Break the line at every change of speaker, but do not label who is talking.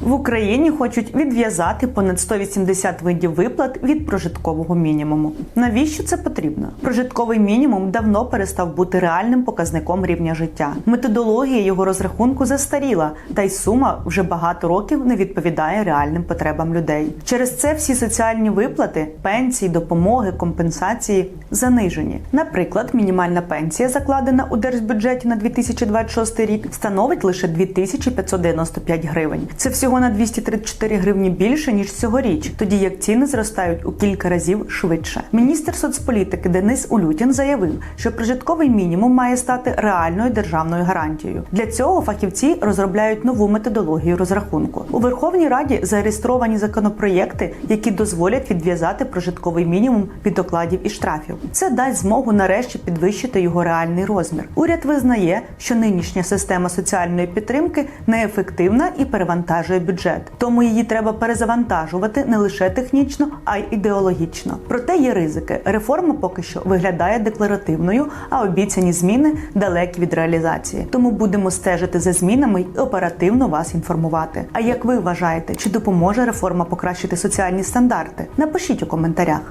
В Україні хочуть відв'язати понад 180 видів виплат від прожиткового мінімуму. Навіщо це потрібно? Прожитковий мінімум давно перестав бути реальним показником рівня життя. Методологія його розрахунку застаріла, та й сума вже багато років не відповідає реальним потребам людей. Через це всі соціальні виплати, пенсії, допомоги, компенсації занижені. Наприклад, мінімальна пенсія, закладена у держбюджеті на 2026 рік, становить лише 2595 гривень. Це всього на 234 гривні більше ніж цьогоріч, тоді як ціни зростають у кілька разів швидше. Міністр соцполітики Денис Улютін заявив, що прожитковий мінімум має стати реальною державною гарантією. Для цього фахівці розробляють нову методологію розрахунку. У Верховній Раді зареєстровані законопроєкти, які дозволять відв'язати прожитковий мінімум від окладів і штрафів. Це дасть змогу нарешті підвищити його реальний розмір. Уряд визнає, що нинішня система соціальної підтримки неефективна і перевантажує бюджет, тому її треба перезавантажувати не лише технічно, а й ідеологічно. Проте є ризики. Реформа поки що виглядає декларативною, а обіцяні зміни далекі від реалізації. Тому будемо стежити за змінами і оперативно вас інформувати. А як ви вважаєте, чи допоможе реформа покращити соціальні стандарти? Напишіть у коментарях.